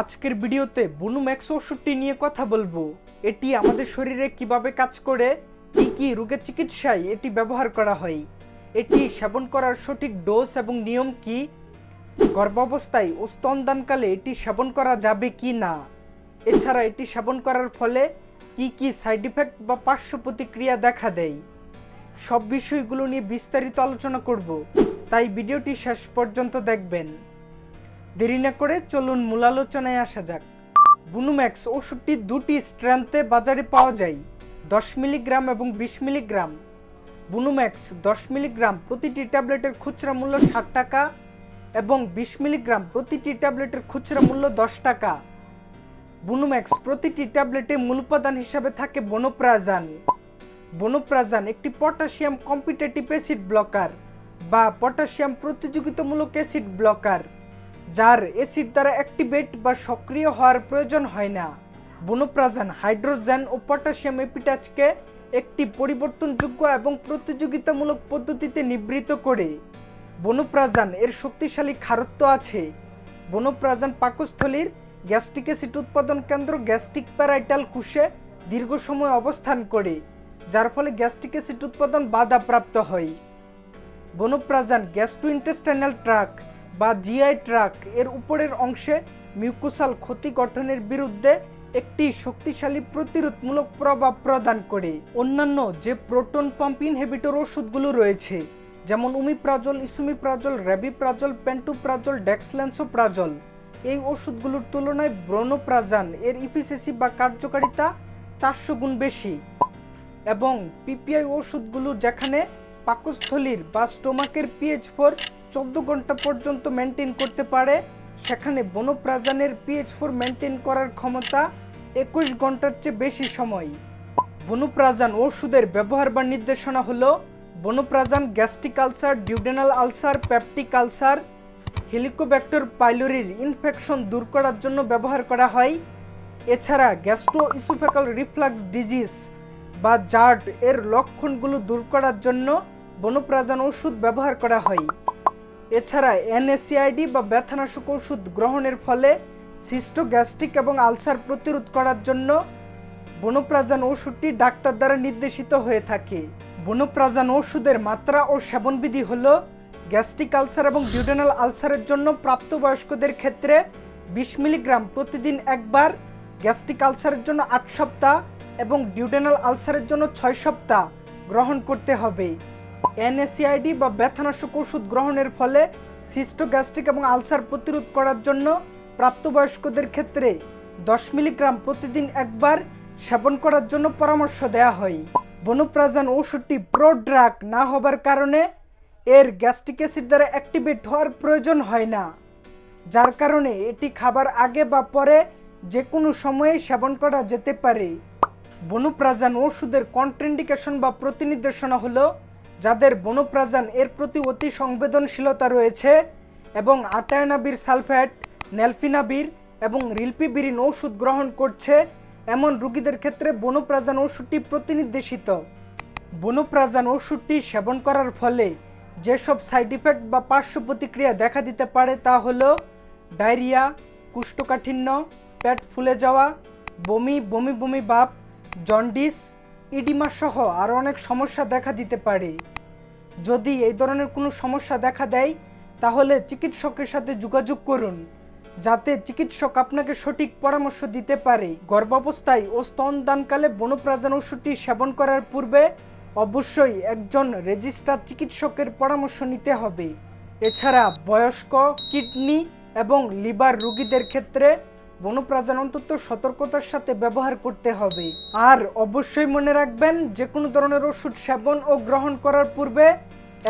আজকের ভিডিওতে বুনুম্যাক্স ওষুধটি নিয়ে কথা বলব। এটি আমাদের শরীরে কীভাবে কাজ করে, কি কি রোগের চিকিৎসায় এটি ব্যবহার করা হয়, এটি সেবন করার সঠিক ডোজ এবং নিয়ম কি, গর্ভাবস্থায় ও স্তনদানকালে এটি সেবন করা যাবে কি না, এছাড়া এটি সেবন করার ফলে কি কি সাইড ইফেক্ট বা পার্শ্ব প্রতিক্রিয়া দেখা দেয়, সব বিষয়গুলো নিয়ে বিস্তারিত আলোচনা করব। তাই ভিডিওটি শেষ পর্যন্ত দেখবেন। দেরি না করে চলুন মূল আলোচনায় আসা যাক। বুনুম্যাক্স ওষুধটি দুটি স্ট্রেংথে বাজারে পাওয়া যায়, দশ মিলিগ্রাম এবং বিশ মিলিগ্রাম। বুনুম্যাক্স দশ মিলিগ্রাম প্রতিটি ট্যাবলেটের খুচরা মূল্য ষাট টাকা এবং বিশ মিলিগ্রাম প্রতিটি ট্যাবলেটের খুচরা মূল্য দশ টাকা। বুনুম্যাক্স প্রতিটি ট্যাবলেটে মূল উপাদান হিসাবে থাকে বনোপ্রাজান। বনোপ্রাজান একটি পটাশিয়াম কম্পিটেটিভ অ্যাসিড ব্লকার বা পটাশিয়াম প্রতিযোগিতামূলক অ্যাসিড ব্লকার। যার অ্যাসিড দ্বারা অ্যাক্টিভেট বা সক্রিয় হওয়ার প্রয়োজন হয় না। বনোপ্রাজান হাইড্রোজেন ও পটাশিয়াম এপিটাচকে একটি পরিবর্তনযোগ্য এবং প্রতিযোগিতামূলক পদ্ধতিতে নিবৃত করে। বনোপ্রাজান এর শক্তিশালী খারত্ব আছে। বনোপ্রাজান পাকস্থলীর গ্যাস্ট্রিক অ্যাসিড উৎপাদন কেন্দ্র গ্যাস্ট্রিক প্যারাইটাল কুশে দীর্ঘ সময় অবস্থান করে, যার ফলে গ্যাস্ট্রিক অ্যাসিড উৎপাদন বাধাপ্রাপ্ত হয়। বনপ্রাজান বনোপ্রাজান গ্যাস্ট্রোইন্টেস্টাইনাল ট্রাক বা জিআই ট্রাক এর উপরের অংশে মিউকোসাল ক্ষতি গঠনের বিরুদ্ধে একটি শক্তিশালী প্রতিরোধমূলক প্রভাব প্রদান করে। অন্যান্য যে প্রোটন পাম্প ইনহিবিটর ওষুধগুলো রয়েছে, যেমন উমিপ্রাজল, ইসুমিপ্রাজল, র্যাবিপ্রাজল, পেন্টুপ্রাজল ডেক্সল্যান্সোপ্রাজল এই ওষুধগুলোর তুলনায় ব্রোনোপ্রাজান এর ইফিসিসি বা কার্যকারিতা চারশো গুণ বেশি এবং পিপিআই ওষুধগুলো যেখানে পাকস্থলীর বা স্টোমাকের পিএইচ ফোর চোদ্দ ঘণ্টা পর্যন্ত মেনটেন করতে পারে। সেখানে বনপ্রাজানের পিএইচ ফোর মেনটেন করার ক্ষমতা একুশ ঘণ্টার চেয়ে বেশি সময়। বনপ্রাজান ওষুধের ব্যবহার বা নির্দেশনা হলো vonoprazan gastric ulcer, duodenal ulcer peptic ulcer, helicobacter পাইলোরির infection দূর করার জন্য ব্যবহার করা হয়। এছাড়া গ্যাস্ট্রো ইসোফেকাল রিফ্লাক্স ডিজিজ বা জার্ট এর লক্ষণগুলো দূর করার জন্য বনোপ্রাজান ওষুধ ব্যবহার করা হয়। এছাড়া এনএসিআইডি বা ব্যথানাশক ওষুধ গ্রহণের ফলে সিস্টো গ্যাস্ট্রিক এবং আলসার প্রতিরোধ করার জন্য বনোপ্রাজান ওষুধটি ডাক্তার দ্বারা নির্দেশিত হয়ে থাকে। বনোপ্রাজান ওষুধের মাত্রা ও সেবনবিধি হল গ্যাস্ট্রিক আলসার এবং ডিউডেনাল আলসারের জন্য প্রাপ্তবয়স্কদের ক্ষেত্রে বিশ মিলিগ্রাম প্রতিদিন একবার, গ্যাস্ট্রিক আলসারের জন্য আট সপ্তাহ এবং ডিউডেনাল আলসারের জন্য ছয় সপ্তাহ গ্রহণ করতে হবে। এনএসিআইডি বা ব্যথানাশক ওষুধ গ্রহণের ফলে সিস্টোগ্যাস্ট্রিক এবং আলসার প্রতিরোধ করার জন্য প্রাপ্তবয়স্কদের ক্ষেত্রে দশ মিলিগ্রাম প্রতিদিন একবার সেবন করার জন্য পরামর্শ দেওয়া হয়। বনোপ্রাজান ওষুধটি প্রোড্রাগ না হবার কারণে এর গ্যাস্ট্রিক অ্যাসিড দ্বারা অ্যাক্টিভেট হওয়ার প্রয়োজন হয় না, যার কারণে এটি খাবার আগে বা পরে যে কোনো সময়ে সেবন করা যেতে পারে। বনোপ্রাজান ওষুধের কন্ট্রেন্ডিকেশন বা প্রতিনির্দেশনা হলো যাদের বনোপ্রাজান এর প্রতি অতি সংবেদনশীলতা রয়েছে এবং আটায়নাবির সালফেট, নেলফিনাবির এবং রিলপিবিরিন ওষুধ গ্রহণ করছে, এমন রোগীদের ক্ষেত্রে বনোপ্রাজান ওষুধটি প্রতিনির্দেশিত। বনপ্রাজান ওষুধটি সেবন করার ফলে যেসব সাইড ইফেক্ট বা পার্শ্ব প্রতিক্রিয়া দেখা দিতে পারে তা হল ডায়রিয়া, কুষ্ঠকাঠিন্য, পেট ফুলে যাওয়া, বমি বমি বমি ভাব জন্ডিস ইডিমা সহ আরও অনেক সমস্যা দেখা দিতে পারে। যদি এই ধরনের কোনো সমস্যা দেখা দেয়, তাহলে চিকিৎসকের সাথে যোগাযোগ করুন, যাতে চিকিৎসক আপনাকে সঠিক পরামর্শ দিতে পারে। গর্ভাবস্থায় ও স্তনদানকালে বনপ্রাজান ওষুধটি সেবন করার পূর্বে অবশ্যই একজন রেজিস্টার চিকিৎসকের পরামর্শ নিতে হবে। এছাড়া বয়স্ক, কিডনি এবং লিভার রোগীদের ক্ষেত্রে বনপ্রাজান অন্তত সতর্কতার সাথে ব্যবহার করতে হবে। আর অবশ্যই মনে রাখবেন যে কোনো ধরনের ওষুধ সেবন ও গ্রহণ করার পূর্বে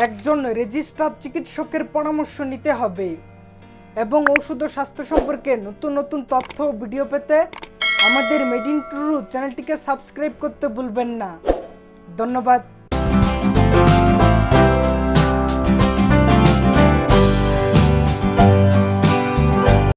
একজন রেজিস্টার চিকিৎসকের পরামর্শ নিতে হবে। এবং ওষুধ ও স্বাস্থ্য সম্পর্কে নতুন নতুন তথ্য ও ভিডিও পেতে আমাদের মেডিন টুরু চ্যানেলটিকে সাবস্ক্রাইব করতে ভুলবেন না। ধন্যবাদ।